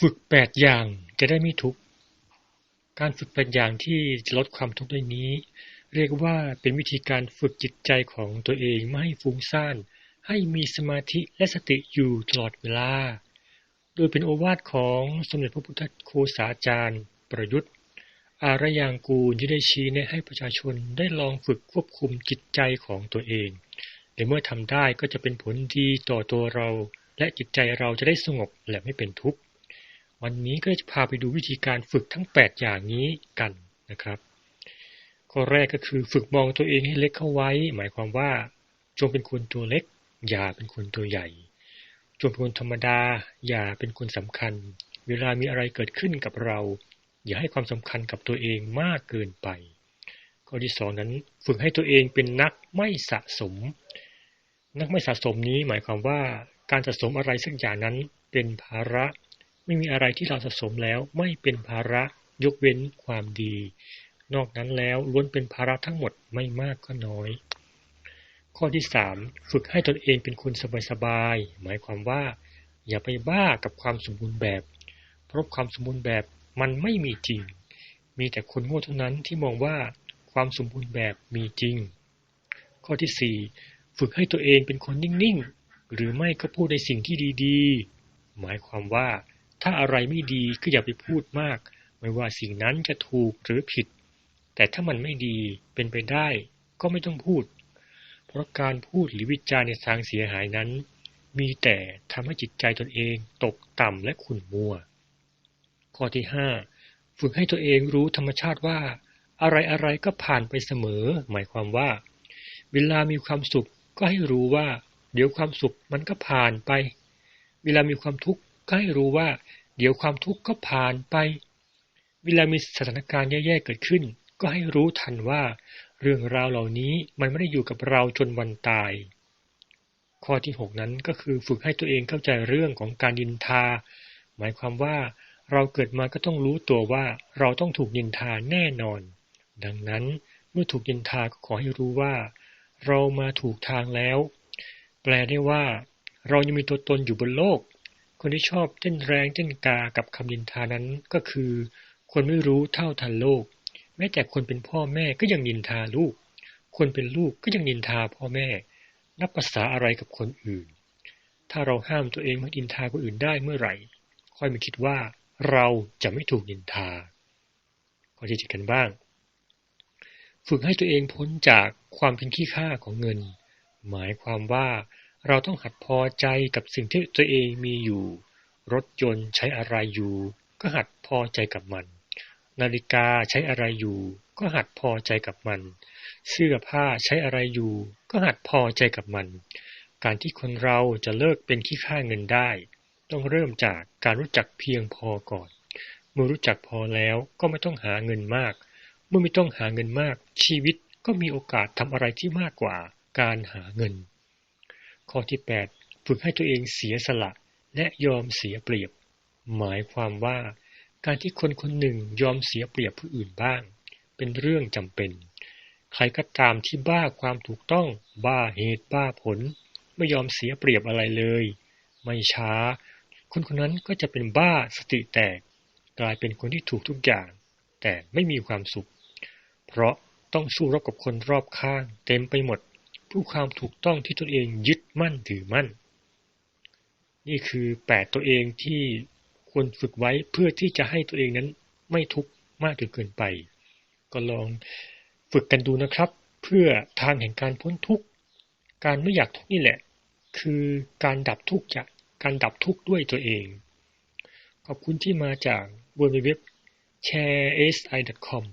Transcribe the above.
ฝึกแปดอย่างจะได้ไม่ทุกข์ การฝึกแปดอย่างที่จะลดความทุกข์ได้นี้ เรียกว่าเป็นวิธีการฝึกจิตใจของตัวเองไม่ให้ฟุ้งซ่าน ให้มีสมาธิและสติอยู่ตลอดเวลา โดยเป็นโอวาทของสมเด็จพระพุทธโฆษาจารย์ ประยุทธ์ อารยางกูลที่ได้ชี้แนะให้ประชาชนได้ลองฝึกควบคุมจิตใจของตัวเองและเมื่อทำได้ก็จะเป็นผลดีต่อตัวเรา และจิตใจเราจะได้สงบและไม่เป็นทุกข์ วันนี้ก็จะพาไปดูวิธีการฝึกทั้ง 8 อย่างนี้กันนะครับข้อแรกก็คือฝึกมองตัวเองให้เล็กเข้าไว้ หมายความว่า จงเป็นคนตัวเล็ก อย่าเป็นคนตัวใหญ่ จงเป็นคนธรรมดา อย่าเป็นคนสำคัญ เวลามีอะไรเกิดขึ้นกับเรา อย่าให้ความสำคัญกับตัวเองมากเกินไป ข้อที่สองนั้นฝึกให้ตัวเองเป็นนักไม่สะสม นักไม่สะสมนี้หมายความว่าการสะสมอะไรสักอย่างนั้นเป็นภาระ ไม่มีอะไรที่เราสะสมแล้วไม่เป็นภาระยกเว้นความดี นอกนั้นแล้วล้วนเป็นภาระทั้งหมดไม่มากก็น้อย ข้อที่สามฝึกให้ตนเองเป็นคนสบายๆหมายความว่า อย่าไปบ้ากับความสมบูรณ์แบบ เพราะความสมบูรณ์แบบมันไม่มีจริง มีแต่คนโง่เท่านั้นที่มองว่าความสมบูรณ์แบบมีจริง ข้อที่สี่ฝึกให้ตัวเองเป็นคนนิ่งๆ หรือไม่ก็พูดในสิ่งที่ดีๆ หมายความว่า ถ้าอะไรไม่ดีก็อย่าไปพูดมาก ไม่ว่าสิ่งนั้นจะถูกหรือผิด แต่ถ้ามันไม่ดีเป็นไปได้ก็ไม่ต้องพูด เพราะการพูดหรือวิจารณ์ในทางเสียหายนั้น มีแต่ทำให้จิตใจตนเองตกต่ำและขุ่นมัว ข้อที่ห้าฝึกให้ตัวเองรู้ธรรมชาติว่า อะไรอะไรก็ผ่านไปเสมอ หมายความว่า เวลามีความสุขก็ให้รู้ว่า เดี๋ยวความสุขมันก็ผ่านไป เวลามีความทุกข์ ก็ให้รู้ว่า เดี๋ยวความทุกข์ก็ผ่านไป เวลามีสถานการณ์แย่ๆเกิดขึ้น ก็ให้รู้ทันว่า เรื่องราวเหล่านี้มันไม่ได้อยู่กับเราจนวันตาย ข้อที่ 6 นั้นก็คือฝึกให้ตัวเองเข้าใจเรื่องของการดินทา หมายความว่าเราเกิดมาก็ต้องรู้ตัวว่าเราต้องถูกดินทาแน่นอน ดังนั้นเมื่อถูกดินทาก็ขอให้รู้ว่า เรามาถูกทางแล้ว แปลได้ว่า เรายังมีตัวตนอยู่บนโลก คนที่ชอบเต้นแรงเต้นกากับคำดินทานั้นก็คือ คนไม่รู้เท่าทันโลก แม้แต่คนเป็นพ่อแม่ก็ยังนินทาลูก คนเป็นลูกก็ยังนินทาพ่อแม่ นับภาษาอะไรกับคนอื่น ถ้าเราห้ามตัวเองไม่ดินทาคนอื่นได้เมื่อไหร่ ค่อยมาคิดว่าเราจะไม่ถูกนินทาก็จะจิตกันบ้าง ฝึกให้ตัวเองพ้นจากความเป็นขี้ข้าของเงิน หมายความว่า เราต้องหัดพอใจกับสิ่งที่ตัวเองมีอยู่ รถยนต์ใช้อะไรอยู่ ก็หัดพอใจกับมัน นาฬิกาใช้อะไรอยู่ ก็หัดพอใจกับมัน เสื้อผ้าใช้อะไรอยู่ ก็หัดพอใจกับมัน การที่คนเราจะเลิกเป็นขี้ข้าเงินได้ ต้องเริ่มจากการรู้จักเพียงพอก่อนเมื่อรู้จักพอแล้วก็ไม่ต้องหาเงินมาก เมื่อไม่ต้องหาเงินมาก ชีวิตก็มีโอกาสทำอะไรที่มากกว่าการหาเงิน ข้อที่ 8 ฝึกให้ตัวเองเสียสละและยอมเสียเปรียบ หมายความว่าการที่คนคนหนึ่งยอมเสียเปรียบผู้อื่นบ้าง เป็นเรื่องจำเป็น ใครก็ตามที่บ้าความถูกต้อง บ้าเหตุบ้าผล ไม่ยอมเสียเปรียบอะไรเลย ไม่ช้า คนคนนั้นก็จะเป็นบ้าสติแตก กลายเป็นคนที่ถูกทุกอย่าง แต่ไม่มีความสุข เพราะต้องสู้รบกับคนรอบข้าง เต็มไปหมด ผู้ความถูกต้องที่ตนเองยึดมั่นถือมั่น นี่คือแปดตัวเองที่ควรฝึกไว้เพื่อที่จะให้ตัวเองนั้นไม่ทุกข์มากจนเกินไป ก็ลองฝึกกันดูนะครับ เพื่อทางแห่งการพ้นทุกข์การไม่อยากทุกข์นี่แหละ คือการดับทุกข์จากการดับทุกข์ด้วยตัวเอง ขอบคุณที่มาจาก w w w c h a r e s i c o m